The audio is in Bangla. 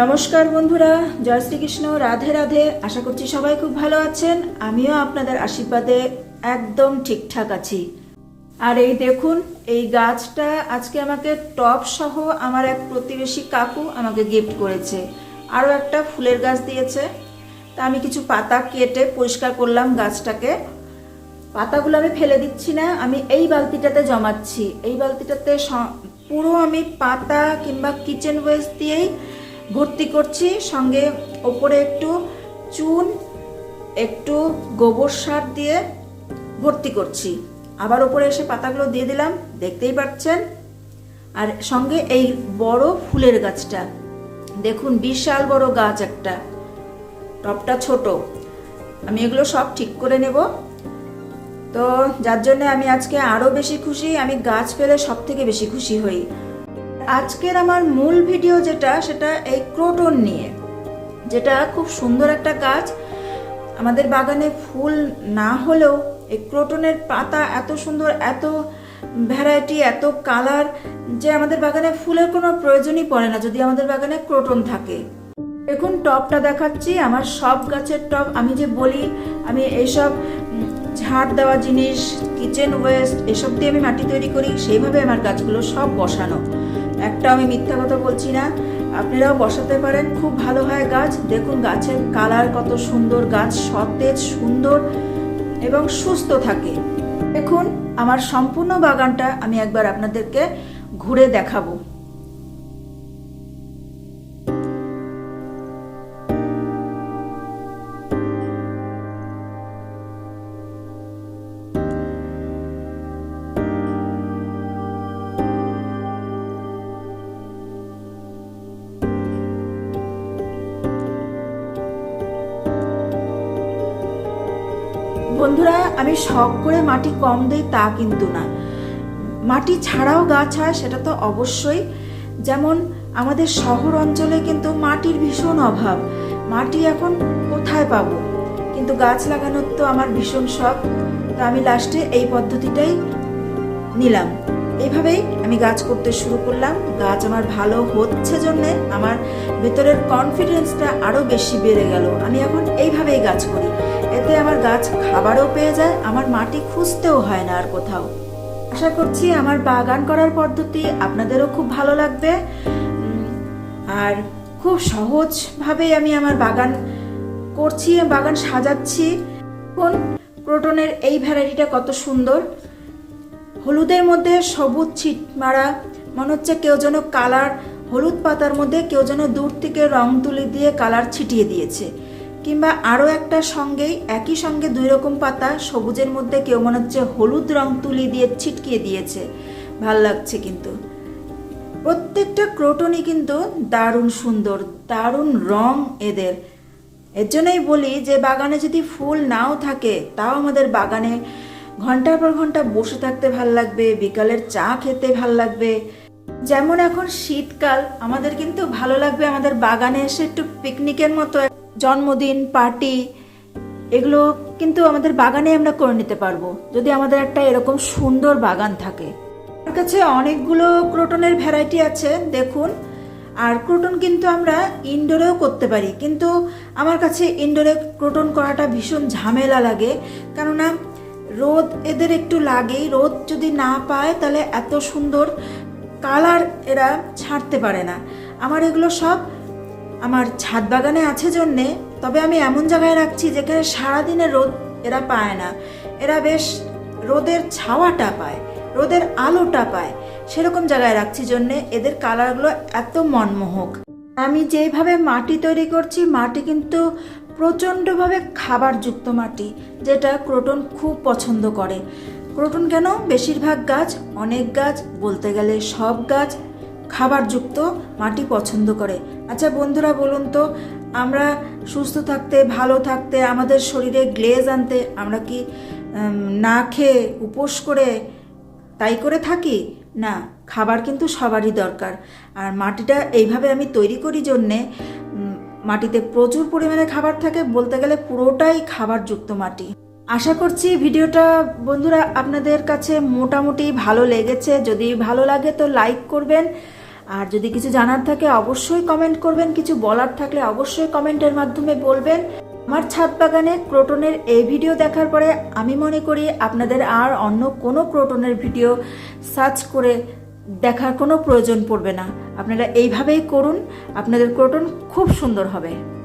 নমস্কার বন্ধুরা, জয় শ্রীকৃষ্ণ, রাধে রাধে। আশা করছি সবাই খুব ভালো আছেন। আমিও আপনাদের আশীর্বাদে একদম ঠিকঠাক আছি। আর এই দেখুন, এই গাছটা আজকে আমাকে টপ সহ আমার এক প্রতিবেশী কাকু আমাকে গিফট করেছে। আরও একটা ফুলের গাছ দিয়েছে। তা আমি কিছু পাতা কেটে পরিষ্কার করলাম গাছটাকে। পাতাগুলো আমি ফেলে দিচ্ছি না, আমি এই বালতিটাতে জমাচ্ছি। এই বালতিটাতে পুরো আমি পাতা কিংবা কিচেন ওয়েস্ট দিয়েই ভর্তি করছি, সঙ্গে ওপরে একটু চুন, একটু গোবর সার দিয়ে ভর্তি করছি। আবার ওপরে এসে পাতাগুলো দিয়ে দিলাম, দেখতেই পাচ্ছেন? আর সঙ্গে এই বড় ফুলের গাছটা, দেখুন বিশাল বড় গাছ একটা, টপটা ছোট। আমি এগুলো সব ঠিক করে নেব। তো যার জন্য আমি আজকে আরও বেশি খুশি, আমি গাছ পেলে সব থেকে বেশি খুশি হই। আজকের আমার মূল ভিডিও যেটা, সেটা এই ক্রোটন নিয়ে। যেটা খুব সুন্দর একটা গাছ। আমাদের বাগানে ফুল না হলেও এই ক্রোটনের পাতা এত সুন্দর, এত ভ্যারাইটি, এত কালার যে আমাদের বাগানে ফুলের কোনো প্রয়োজনই পড়ে না যদি আমাদের বাগানে ক্রোটন থাকে। দেখুন টবটা দেখাচ্ছি, আমার সব গাছের টব আমি যে বলি, আমি এইসব ঝাড় দেওয়া জিনিস, কিচেন ওয়েস্ট, এসব দিয়ে আমি মাটি তৈরি করি, সেইভাবে আমার গাছগুলো সব বসানো। একটা আমি মিথ্যা কথা বলছি না। আপনারাও বসাতে পারেন, খুব ভালো হয় গাছ। দেখুন গাছের কালার কত সুন্দর, গাছ সতেজ, সুন্দর এবং সুস্থ থাকে। দেখুন, আমার সম্পূর্ণ বাগানটা আমি একবার আপনাদেরকে ঘুরে দেখাবো। বন্ধুরা, আমি শখ করে মাটি কম দিই তা কিন্তু না। মাটি ছাড়াও গাছ হয়, সেটা তো অবশ্যই। যেমন আমাদের শহর অঞ্চলে কিন্তু মাটির ভীষণ অভাব। মাটি এখন কোথায় পাব? কিন্তু গাছ লাগানোর তো আমার ভীষণ শখ। তো আমি লাস্টে এই পদ্ধতিটাই নিলাম। এইভাবেই আমি গাছ করতে শুরু করলাম। গাছ আমার ভালো হচ্ছে জন্যে আমার ভেতরের কনফিডেন্সটা আরও বেশি বেড়ে গেল। আমি এখন এইভাবেই গাছ করি। এতে আমার গাছ খাবারও পেয়ে যায়, আমার মাটি খুঁজতেও হয় না আর কোথাও। আশা করছি আমার বাগান করার পদ্ধতি আপনাদেরও খুব ভালো লাগবে। আর খুব সহজভাবেই আমি আমার বাগান করছি, বাগান সাজাচ্ছি। কোন ক্রোটনের এই ভ্যারাইটিটা কত সুন্দর। হলুদের মধ্যে সবুজ ছিট মারা। মনে হচ্ছে কেউ যেন কালার, হলুদ পাতার মধ্যে কেউ যেন দূর থেকে রং তুলি দিয়ে কালার ছিটিয়ে দিয়েছে। কিংবা আরও একটা সঙ্গেই, একই সঙ্গে দুই রকম পাতা, সবুজের মধ্যে কেউ মনে হচ্ছে হলুদ রং তুলি দিয়ে ছিটকিয়ে দিয়েছে। ভালো লাগছে কিন্তু। প্রত্যেকটা ক্রোটনই কিন্তু দারুণ সুন্দর, দারুণ রং এদের। এর জন্যই বলি যে, বাগানে যদি ফুল নাও থাকে, তাও আমাদের বাগানে ঘণ্টার পর ঘণ্টা বসে থাকতে ভালো লাগবে, বিকালের চা খেতে ভালো লাগবে। যেমন এখন শীতকাল, আমাদের কিন্তু ভালো লাগবে আমাদের বাগানে এসে একটু পিকনিকের মতো জন্মদিন, পার্টি, এগুলো কিন্তু আমাদের বাগানে আমরা করে নিতে পারব, যদি আমাদের একটা এরকম সুন্দর বাগান থাকে। আমার কাছে অনেকগুলো ক্রোটনের ভ্যারাইটি আছে, দেখুন। আর ক্রোটন কিন্তু আমরা ইনডোরেও করতে পারি, কিন্তু আমার কাছে ইনডোরে ক্রোটন করাটা ভীষণ ঝামেলা লাগে, কেননা রোদ এদের একটু লাগেই। রোদ যদি না পায়, তাহলে এত সুন্দর কালার এরা ছাড়তে পারে না। আমার এগুলো সব আমার ছাদ বাগানে আছে জন্যে, তবে আমি এমন জায়গায় রাখছি যেখানে সারাদিনে রোদ এরা পায় না। এরা বেশ রোদের ছাওয়াটা পায়, রোদের আলোটা পায়। সেরকম জায়গায় রাখছি জন্যে এদের কালারগুলো এত মনমোহক। আমি যেইভাবে মাটি তৈরি করছি, মাটি কিন্তু প্রচণ্ডভাবে খাবারযুক্ত মাটি, যেটা ক্রোটন খুব পছন্দ করে। ক্রোটন কেন? বেশিরভাগ গাছ, অনেক গাছ, বলতে গেলে সব গাছ খাবারযুক্ত মাটি পছন্দ করে। আচ্ছা বন্ধুরা, বলুন তো, আমরা সুস্থ থাকতে, ভালো থাকতে, আমাদের শরীরে গ্লেজ আনতে আমরা কি না খেয়ে উপোস করে তাই করে থাকি? না, খাবার কিন্তু সবারই দরকার। আর মাটিটা এইভাবে আমি তৈরি করি জন্যে মাটিতে প্রচুর পরিমাণে খাবার থাকে বলতে গেলে পুরোটাই খাবারযুক্ত মাটি। আশা করছি ভিডিওটা বন্ধুরা আপনাদের কাছে মোটামুটি ভালো লেগেছে। যদি ভালো লাগে তো লাইক করবেন। আর যদি কিছু জানার থাকে অবশ্যই কমেন্ট করবেন। কিছু বলার থাকলে অবশ্যই কমেন্টের মাধ্যমে বলবেন। আমার ছাদ বাগানে ক্রোটনের এই ভিডিও দেখার পরে আমি মনে করি আপনাদের আর অন্য কোনো ক্রোটনের ভিডিও সার্চ করে দেখার কোনো প্রয়োজন পড়বে না। আপনারা এইভাবেই করুন। আপনাদের ক্রোটন খুব সুন্দর হবে।